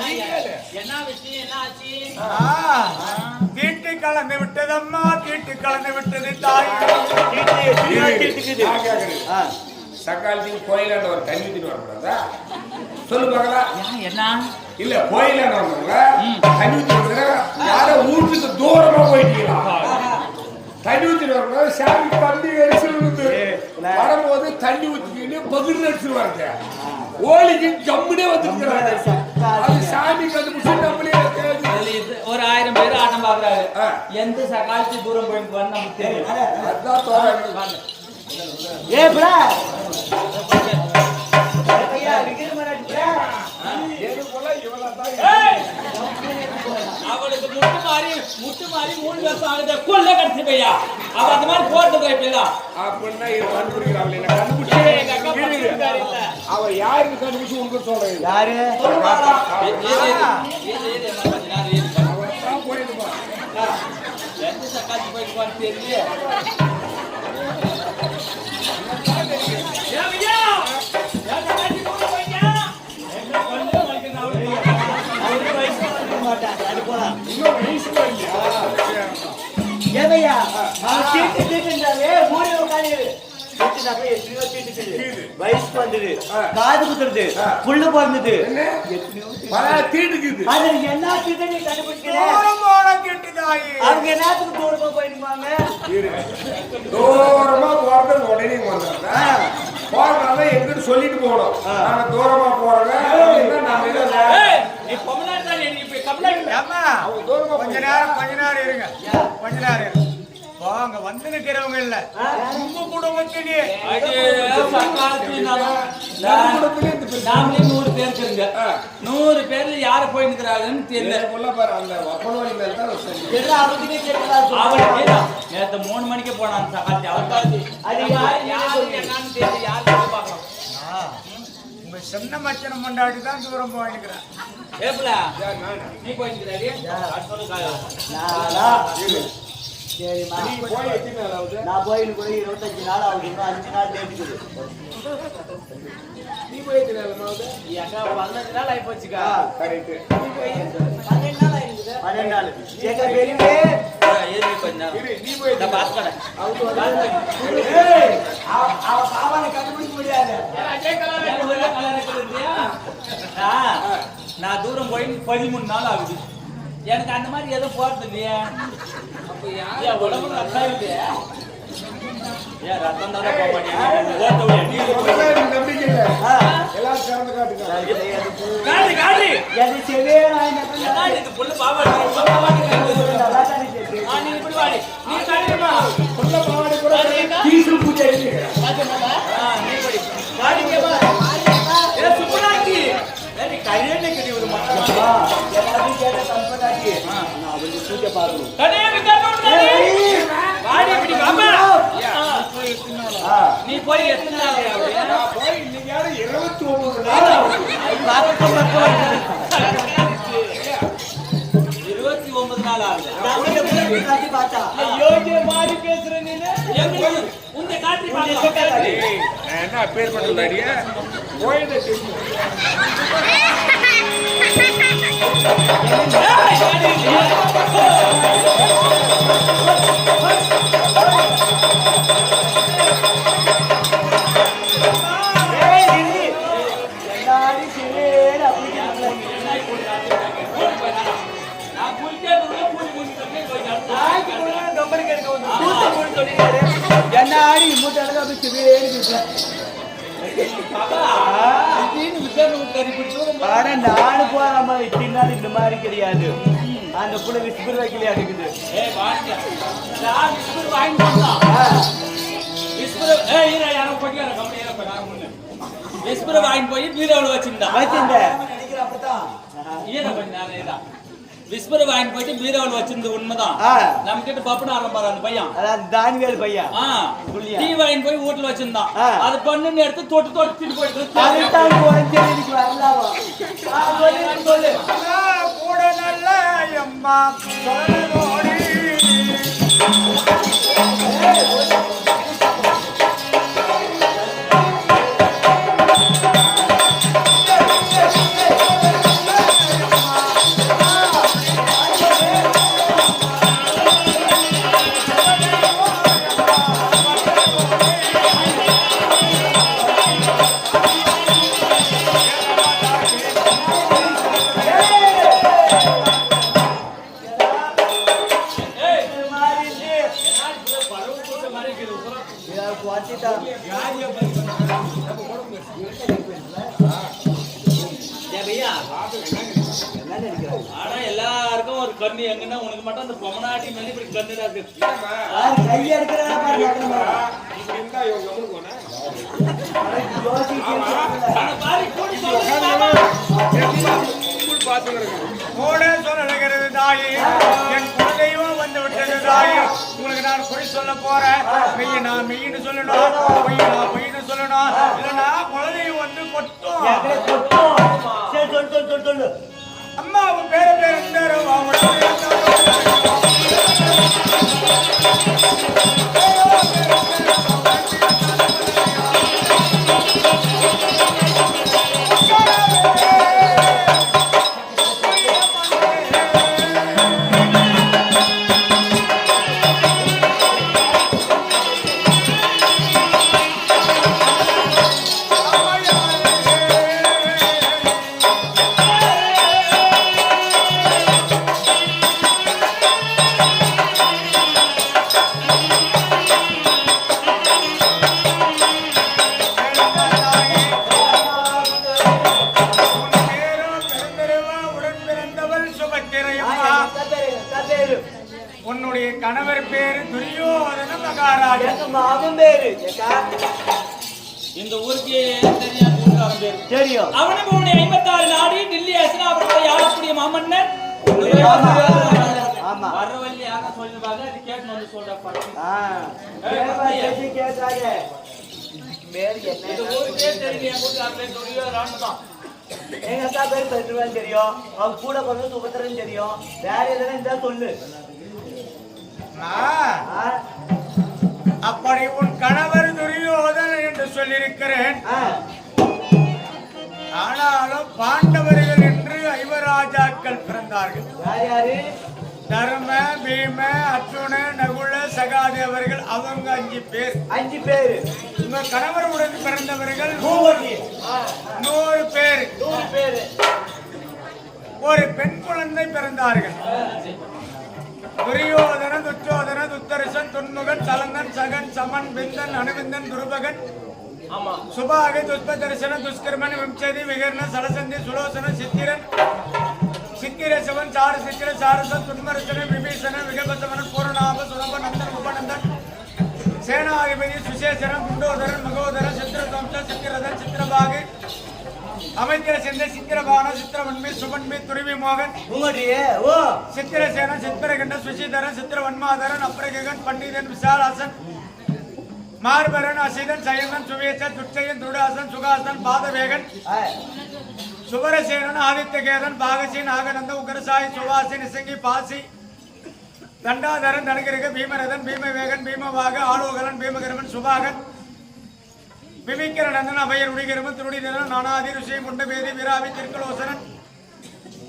ஆச்சு? தீட்டு கலந்து விட்டதம்மா தீட்டு கலந்து விட்டது தாய். சக்காலத்துக்கு கோயிலாண்ட ஒரு தண்ணி ஊத்திட்டு வரக்கூடாதா சொல்லு பார்க்கலாம் ஏன் என்ன? இல்ல கோயிலாண்ட வந்தவங்க தண்ணி ஊத்தி வந்துருக்காங்க யாரோ வீட்டுக்கு தூரமா போயிட்டீங்களா? தண்ணி ஊத்திட்டு வரக்கூடாது சாமி பந்தி விழுந்து வரும்போது தண்ணி ஊத்திக்கிட்டு பகிர்ந்து அடிச்சு வரது ஓலிக்கு ஜம்முனே வந்துருக்கிறாங்க. அது சாமி கண்டுபிடிச்சு நம்மளே தேடி. அதுல இது- ஒரு ஆயிரம் பேர் ஆட்டம் பாக்குறாரு ஆ. எந்த சகாலத்து தூரம் வந்து நமக்கு தெரியும். அதான் தோறாங்க ஏ புடா ஐயா விக்ரமராஜ் தான் ஏய்! அவளுக்கு முட்டு மாறி முட்டு மாறி மூணு வருஷம் ஆகுது கொல்ல கடிச்சு பையா. அவ அந்த மாதிரி போறது போயிட்டு அப்படின்னா இது கண்டுபிடிச்சே. பக்கத்து இல்ல. அவ யாருக்கு கண்டுபிடிச்சு உங்களுக்கு சொல்றேன்? யாரு? சக்காத்தி போயிட்டு தெரியல வயசு மாட்டான். அது போலாம். அவன் தீட்டு தீட்டுன்றாலே மூணு உட்காந்து வயசுக்கு வந்தது. காது குத்துறது. புல்லு பிறந்தது. தீட்டுக்குது அது என்ன தீட்டு நீ கண்டுபிடிக்கிற தூரம் போன கெட்டு தாய் அவங்க என்னத்துக்கு தூரமா போயிருப்பாங்க. தூரமா போறது உடனே வந்துடுறேன் போறதால எங்கிட்டு சொல்லிட்டு போகணும். நாங்க தூரமா போறோங்க அப்படின்னா கொஞ்ச நேரம் கொஞ்ச நேரம் இருங்க. கொஞ்ச நேரம் இருங்க. வாங்க வந்து நிக்கிறவங்க இல்ல. உங்க குடும்பத்திலே நாமளே நூறு பேர் இருக்குங்க. நூறு பேர்ல யாரு போய் நிக்கிறாங்கன்னு தெரியல. நேத்து மூணு மணிக்கு போனான் சகாத்தி அவளுக்காச்சு அது யாரு என்னன்னு தெரியல யாரு பார்க்கலாம் உங்க சின்ன மச்சனம் கொண்டாடி தான் தூரம் போய் நிக்கிறேன் ஏப்ல யார் நானா? நீ போய் நிக்கிறாரு நாளா சரிம்மா. நீ போய் எத்தனை நாள் ஆகுது? நான் போயின்னு கூட இருபத்தஞ்சு நாள் ஆகுது. இன்னும் அஞ்சு நாள் தேடிக்குது நீ போய் எத்தனை நாள் ஆகுது? எங்க பதினஞ்சு நாள் ஆகி போச்சுக்கா correct. பன்னெண்டு நாள் ஆயிடுது பன்னெண்டு நாள். நான் தூரம் போய் பதிமூணு நாள் ஆகுது. எனக்கு அந்த மாதிரி எதுவும் போறது இல்லையே. உடம்பு ரத்தம் இல்லையா ஏன் ரத்தம் தானே போக போய். இங்க கட்டு, கடே. வாடி, இப்படி வாப்பா. ஆ நீ போய் எத்தனை நாள் போய் இன்னைக்கு யாரு 29 நாள் ஆகுது. இருபத்தி ஒன்பது நாள் ஆகுது யோகிய மாதிரி பேசுற நீனு என்ன பேர் பண்ணல அடியே? நான் குளிக்க புரிஞ்சு புரிஞ்சு போய் எடுக்க வந்து கூத்த ஆடி மூட்டை அழகா போய் கறி பிடிச்சு ஆனா நானு போற மாதிரி பின்னாடி இந்த மாதிரி கிடையாது. அந்த புள்ள விஸ்பர் வைக்கலையா இருக்குது? விஸ்பர் வாங்கி போய் பீரோல வச்சிருந்தா. வச்சிருந்த விஸ்பர் வாங்கி போயிட்டு பீரோல வச்சிருந்த உண்மைதான். நம்ம கிட்ட பப்புன்னு ஆரம்பாரு அந்த பையன். அதான் தானிவேல் பையன்? டீ வாங்கி போய் வீட்டுல வச்சிருந்தான். அது பண்ணுன்னு எடுத்து தொட்டு தொட்டு போயிட்டு கூட நல்ல அம்மா தாயே. என் குலதெய்வம் வந்து விட்டது தாயே. உங்களுக்கு நான் குறி சொல்ல போறேன். மெய்ய நான் மெய்யின்னு சொல்லணும். பொய்ய நான் பொய்ன்னு சொல்லணும். இல்லைன்னா குலதெய்வம் வந்து கொட்டும். சொல்லு, சொல்லு. அம்மா உன் பேர பேர் இந்த ஊருக்கே தெரியும். அவனும் உன்னை ஐம்பத்தாறு நாடி டில்லி அசனாபுரத்தை யாழக்கூடிய மாமன்னர். வரவள்ளி யாரா சொல்லுவாங்க அது கேட்டு வந்து கேட்டாங்க. பேரு இந்த? ஊருக்கே தெரியும் என் தான் எங்க அக்கா பேரு பெற்றுவான்னு தெரியும். அவங்க கூட பிறந்த சுபத்திரன் தெரியும். வேற எதுனா இருந்தா சொல்லு. நான் யார்? தர்ம பீம அர்ஜுன நகுல சகாதேவர்கள் அவங்க அஞ்சு பேர். அஞ்சு பேரு. உங்க கணவருடன் பிறந்தவர்கள் நூறு. பேர். நூறு பேரு. ஒரு பெண் குழந்தை பிறந்தார்கள். துரியோதன துச்சோதன துத்தரிசன் துன்முகன் சலந்தன் சகன் சமன் விந்தன் அனுவிந்தன் துருபகன். சுபாகை துஷ்பதரிசன துஷ்கர்மன் விம்சதி விகர்ண சலசந்தி சுலோசன சித்திரன். சித்திர சிவன் சாரு சித்திர சாரசன் துன்மரசன விபீஷண விகபசவன பூரணாப சுரப நந்தன் உபநந்தன் சேனாதிபதி சுசேசரன் குண்டோதரன் மகோதரன் சித்திரதம்ச சித்திரதன் சித்திரபாகு அமைத்திர சிந்த சித்திரபான சித்திரவன்மி சுபன்மி துருவி மோகன் உங்களுடைய ஓ. சித்திரசேனன் சித்திரகண்டன் சுசிதரன் சித்திரவன்மாதரன் அப்ரகன் பண்டிதன் விசாலாசன் மார்பரன் அசிதன் சயனன் சுவேசன் துச்சயன் துடாசன் சுகாசன் பாதவேகன் சுவரசேனன் ஆதித்யகேதன் பாகசி நாகநந்த உகரசாய் சுவாசி நிசங்கி பாசி தண்டாதரன் தனகிரக பீமரதன் பீமவேகன் பீமவாக ஆலோகரன் பீமகரமன் சுபாகன் விமிக்கரநந்தன் அபயர் உடிகரமன் திருடிதரன் நானாதி ருஷி முண்டபேதி விராவி திருக்கலோசனன்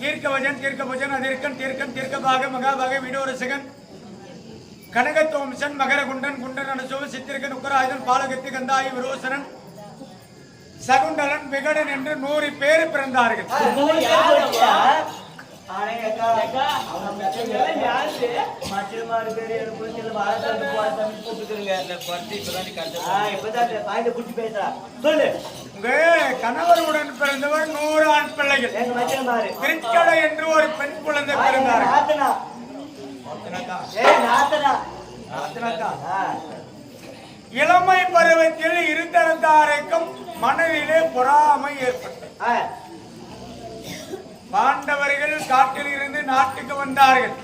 தீர்க்கவஜன் தீர்க்கபுஜன் அதிர்க்கன் தீர்க்கன் தீர்க்கபாக மகாபாக விடோரசகன் கனகத்தோம்சன் மகரகுண்டன் குண்டன் அனுசோவ சித்திரகன் உக்கராயுதன் பாலகத்தி கந்தாயி விரோசனன் சகுண்டலன் விகடன் என்று நூறு பேர் பிறந்தார்கள். கணவருடன் பிறந்தவர் நூறு ஆண் பிள்ளைகள். திருக்கடை என்று ஒரு பெண் குழந்தை ஆ, இளமை பருவத்தில் இருதரத்தாருக்கும் மனதிலே பொறாமை ஏற்பட்டது. பாண்டவர்கள் காட்டில் இருந்து நாட்டுக்கு வந்தார்கள்.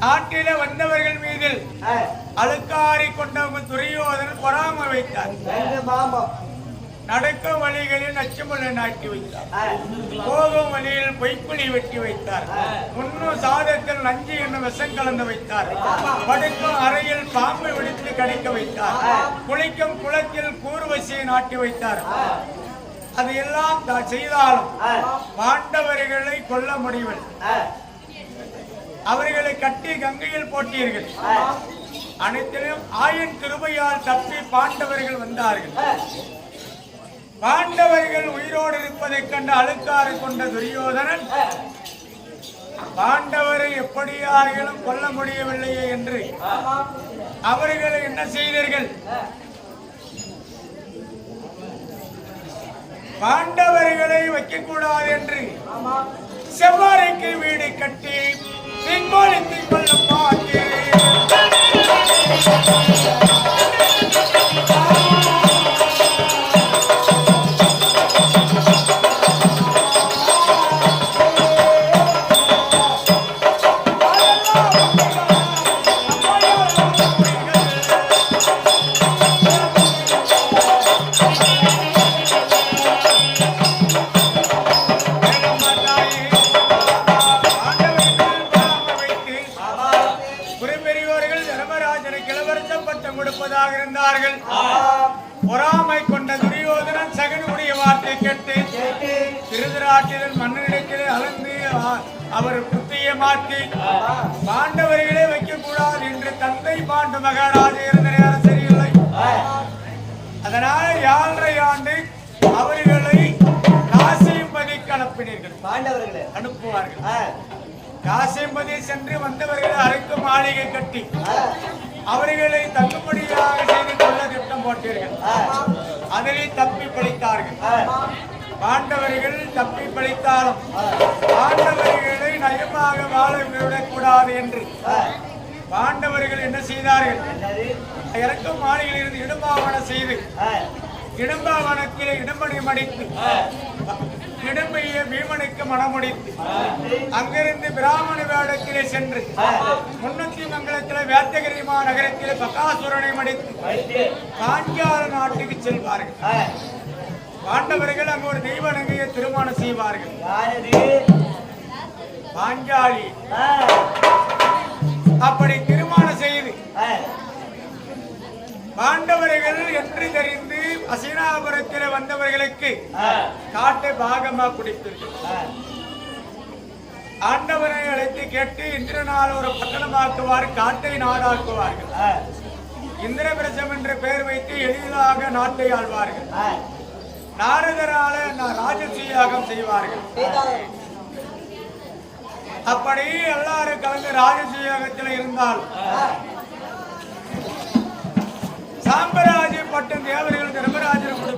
நாட்டில வந்தவர்கள் மீதில் ஆ. அழுக்காரி கொண்டவங்க துரியோதனன் பொறாமை வைத்தார். எங்க மாமா. நடக்க வழிகளில் நச்சுமுள்ள நாட்டி வைத்தார். போகும் வழியில் பொய்க்குழி வெட்டி வைத்தார். உண்ணும் சாதத்தில் நஞ்சு என்னும் விஷம் கலந்து வைத்தார். படுக்கும் அறையில் பாம்பு விடுத்து கடிக்க வைத்தார். குளிக்கும் குளத்தில் கூர்வசியை நாட்டி வைத்தார். அது எல்லாம் செய்தாலும் பாண்டவர்களை கொல்ல முடியவில்லை. அவர்களை கட்டி கங்கையில் போட்டீர்கள். அனைத்திலும் ஆயன் கிருபையால் தப்பி பாண்டவர்கள் வந்தார்கள். பாண்டவர்கள் உயிரோடு இருப்பதைக் கண்டு அழுக்காறு கொண்ட துரியோதனன் பாண்டவரை எப்படியார்களும் கொல்ல முடியவில்லையே என்று அவர்களை என்ன செய்தீர்கள்? பாண்டவர்களை வைக்கக்கூடாது என்று செவ்வாறைக்கு வீடு கட்டி திங்கோலித்து கொள்ள திருதராட்டிரன் மன்னனிடத்திலே அளந்து அவர் புத்தியை மாற்றி பாண்டவர்களே வைக்கக்கூடாது என்று தந்தை பாண்டு மகாராஜா இருந்த நேரம் சரியில்லை. அதனால யாழரை ஆண்டு அவர்களை காசிம்பதிக்கு அனுப்பினீர்கள் பாண்டவர்களே. அனுப்புவார்கள். ஆ, காசிம்பதி சென்று வந்தவர்களை அரைக்கு மாளிகை கட்டி அவர்களை தள்ளுபடியாக செய்து கொள்ள திட்டம் போட்டீர்கள். அதிலே தப்பி பிழைத்தார்கள். பாண்டவர்கள் தப்பி பழித்தாலும் பாண்டவர்களை நயமாக வாழ விடக்கூடாது என்று. பாண்டவர்கள் என்ன செய்தார்கள்? இறக்கும் மாளிகையில் இருந்து இடும்பாவனம் செய்து ஆ, இடும்பாவனத்திலே மடித்து இடும்பைய பீமனுக்கு மனமுடித்து அங்கிருந்து பிராமண வேடத்திலே சென்று முன்னூத்தி மங்கலத்திலே வேத்தகிரி மாநகரத்தில் பகாசுரனை மடித்து வைத்து, காஞ்சால நாட்டுக்கு செல்வார்கள். பாண்டவர்கள் அங்கு ஒரு தெய்வனங்கையை திருமணம் செய்வார்கள்? பாஞ்சாலி. அப்படி திருமணம் செய்து பாண்டவர்கள் என்று தெரிந்து அசினாபுரத்தில் வந்தவர்களுக்கு காட்டை பாகமா குடித்திருக்கு ஆ. ஆண்டவரை அழைத்து கேட்டு இன்று நாள் ஒரு பட்டணமாக்குவார் காட்டை நாடாக்குவார்கள். இந்திரபிரசம் என்ற பெயர் வைத்து எளிதாக நாட்டை ஆழ்வார்கள். நாரதரால ராஜசீயாகம் செய்வார்கள். அப்படி எல்லாரும் கலந்து ராஜசீயாகத்தில் இருந்தால் சாம்பராஜ பட்டம் தேவர்கள் தர்மராஜ